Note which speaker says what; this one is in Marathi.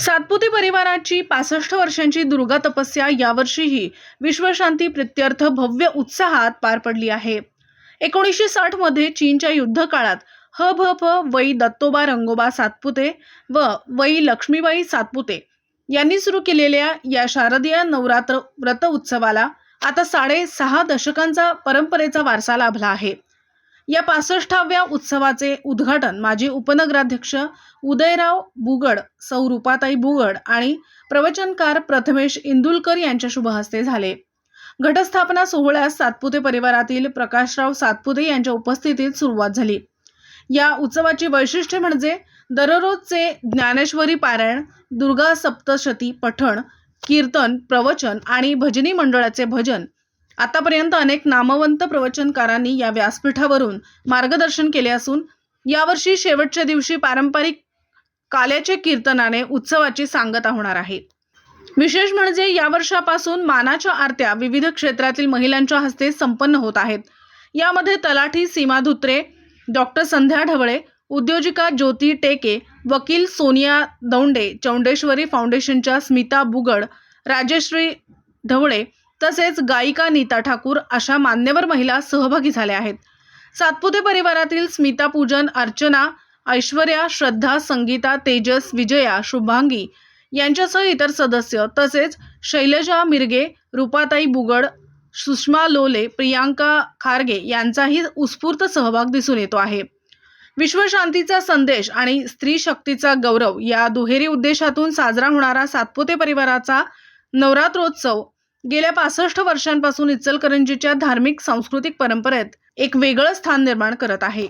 Speaker 1: सातपुते परिवाराची पासष्ट वर्षांची दुर्गा तपस्या यावर्षीही विश्वशांती प्रित्यर्थ भव्य उत्साहात पार पडली आहे. एकोणीसशे साठमध्ये चीनच्या युद्धकाळात ह भ प वै दत्तोबा रंगोबा सातपुते व वै लक्ष्मीबाई सातपुते यांनी सुरू केलेल्या या शारदीय नवरात्र व्रत उत्सवाला आता साडेसहा दशकांचा परंपरेचा वारसा लाभला आहे. या पासष्टाव्या उत्सवाचे उद्घाटन माजी उपनगराध्यक्ष उदयराव बुगड सौरूपाताई बुगड आणि प्रवचनकार प्रथमेश इंदुलकर यांच्या शुभहस्ते झाले. घटस्थापना सोहळ्यास सातपुते परिवारातील प्रकाशराव सातपुते यांच्या उपस्थितीत सुरुवात झाली. या उत्सवाची वैशिष्ट्य म्हणजे दररोजचे ज्ञानेश्वरी पारायण दुर्गा सप्तशती पठण कीर्तन प्रवचन आणि भजनी मंडळाचे भजन आतापर्यंत अनेक नामवंत प्रवचनकारांनी या व्यासपीठावरून मार्गदर्शन केले असून यावर्षी शेवटच्या दिवशी पारंपरिक काल्याचे कीर्तनाने उत्सवाची सांगता होणार आहे. विशेष म्हणजे या वर्षापासून मानाच्या आरत्या विविध क्षेत्रातील महिलांच्या हस्ते संपन्न होत आहेत. यामध्ये तलाठी सीमा धुत्रे डॉक्टर संध्या ढवळे उद्योजिका ज्योती टेके वकील सोनिया दौंडे चौंडेश्वरी फाउंडेशनच्या स्मिता बुगड राजेश्री ढवळे तसेच गायिका नीता ठाकूर अशा मान्यवर महिला सहभागी झाल्या आहेत. सातपुते परिवारातील स्मिता पूजन अर्चना ऐश्वर्या श्रद्धा संगीता तेजस विजया शुभांगी यांच्यासह इतर सदस्य तसेच शैलजा मिरगे रूपाताई बुगड सुषमा लोले प्रियांका खारगे यांचाही उत्स्फूर्त सहभाग दिसून येतो आहे. विश्वशांतीचा संदेश आणि स्त्री शक्तीचा गौरव या दुहेरी उद्देशातून साजरा होणारा सातपुते परिवाराचा नवरात्रोत्सव गेल्या पासष्ट वर्षांपासून इचलकरंजीच्या धार्मिक सांस्कृतिक परंपरेत एक वेगळं स्थान निर्माण करत आहे.